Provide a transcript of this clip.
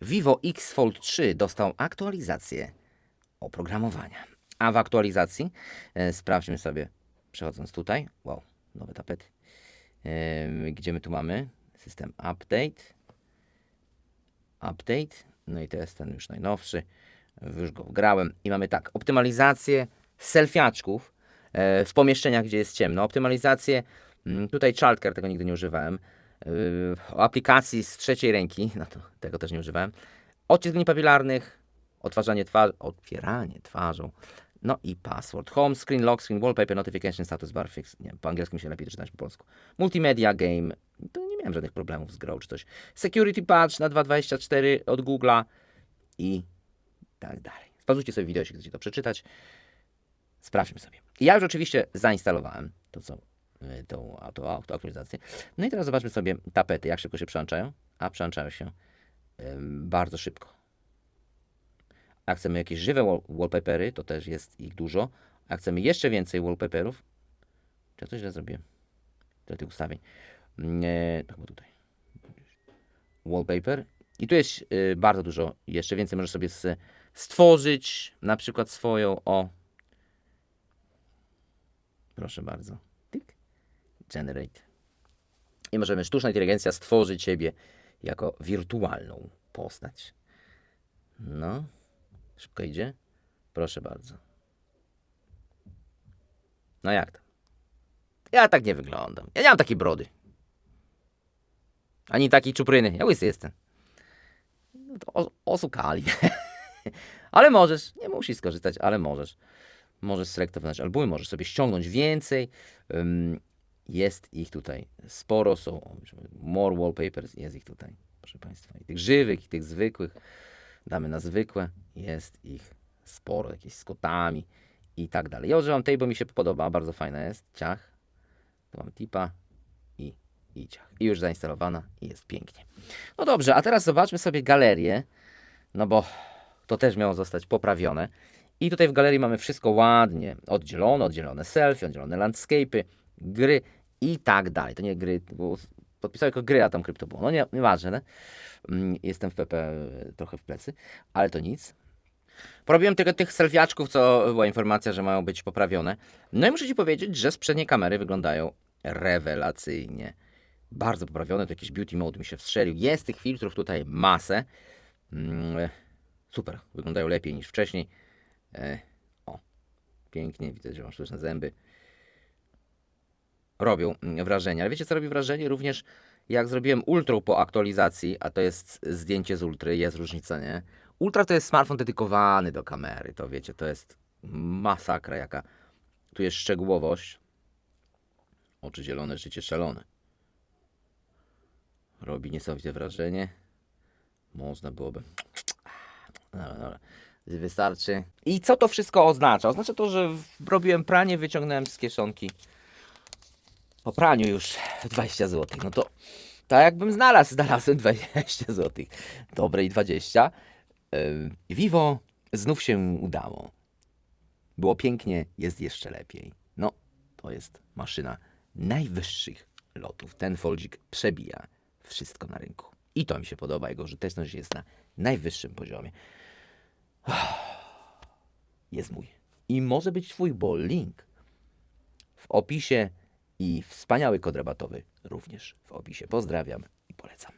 Vivo X Fold 3 dostał aktualizację oprogramowania. A w aktualizacji e, sprawdźmy sobie, przechodząc tutaj, wow, nowe tapety, e, gdzie my tu mamy? System update, update, no i to jest ten już najnowszy, już go wgrałem. I mamy tak, optymalizację selfiaczków e, w pomieszczeniach, gdzie jest ciemno, optymalizację, mm, tutaj Childcare, tego nigdy nie używałem, e, aplikacji z trzeciej ręki, no to tego też nie używałem, odcisk papilarnych, odtwarzanie twarzy, otwieranie twarzą, no i password. Home screen, lock screen, wallpaper, notification, status bar, fix. Nie, po angielsku mi się lepiej czytać po polsku. Multimedia, game. To nie miałem żadnych problemów z grą czy coś. Security patch na 2.24 od Google'a i tak dalej. Spazujcie sobie wideo, jeśli chcecie to przeczytać. Sprawdźmy sobie. Ja już oczywiście zainstalowałem to, co, tą auto, auto aktualizację. No i teraz zobaczmy sobie tapety, jak szybko się przełączają. A przełączają się bardzo szybko. A chcemy jakieś żywe wall- wallpapery, to też jest ich dużo. A chcemy jeszcze więcej wallpaperów, czy ja coś źle zrobiłem? Do tych ustawień. Nie, to chyba tutaj. Wallpaper. I tu jest y, bardzo dużo, jeszcze więcej możesz sobie stworzyć, na przykład swoją, o. Proszę bardzo. Generate. I możemy sztuczna inteligencja stworzyć siebie jako wirtualną postać. No. Szybko idzie? Proszę bardzo. No jak to? Ja tak nie wyglądam. Ja nie mam takiej brody. Ani takiej czupryny. Ja łysy jestem. No to os- osukali. ale możesz. Nie musisz skorzystać, ale możesz. Możesz selektować albumy, możesz sobie ściągnąć więcej. Ym, jest ich tutaj sporo. Są more wallpapers. Jest ich tutaj, proszę Państwa. I tych żywych, i tych zwykłych damy na zwykłe, jest ich sporo, jakieś z kotami i tak dalej. Ja używam tej, bo mi się podoba, bardzo fajna jest, ciach, tu mam tipa i, i ciach. I już zainstalowana i jest pięknie. No dobrze, a teraz zobaczmy sobie galerię, no bo to też miało zostać poprawione. I tutaj w galerii mamy wszystko ładnie oddzielone, oddzielone selfie, oddzielone landscape'y, gry i tak dalej. To nie gry, bo podpisałem jako gry, a tam krypto było. No nie, nieważne, ne? Mm, Jestem w PP trochę w plecy, ale to nic. Porobiłem tylko tych selfiaczków, co była informacja, że mają być poprawione. No i muszę Ci powiedzieć, że z kamery wyglądają rewelacyjnie. Bardzo poprawione, to jakiś beauty mode mi się wstrzelił. Jest tych filtrów tutaj masę. Mm, Super, wyglądają lepiej niż wcześniej. E, O, pięknie, widzę, że mam sztuczne zęby. Robią mm, wrażenie, ale wiecie co robi wrażenie? Również jak zrobiłem ultrą po aktualizacji, a to jest zdjęcie z ultry, jest różnica, nie? Ultra to jest smartfon dedykowany do kamery, to wiecie, to jest masakra jaka. Tu jest szczegółowość. Oczy zielone, życie szalone. Robi niesamowite wrażenie. Można byłoby... Dobra, dobra. Wystarczy. I co to wszystko oznacza? Oznacza to, że robiłem pranie, wyciągnąłem z kieszonki po praniu już 20 zł. No to tak jakbym znalazł, znalazłem 20 zł. Dobre i 20. Ym, Vivo znów się udało. Było pięknie, jest jeszcze lepiej. No, to jest maszyna najwyższych lotów. Ten foldzik przebija wszystko na rynku. I to mi się podoba, jego użyteczność jest na najwyższym poziomie. Jest mój. I może być twój, bo link w opisie i wspaniały kod rabatowy również w opisie. Pozdrawiam i polecam.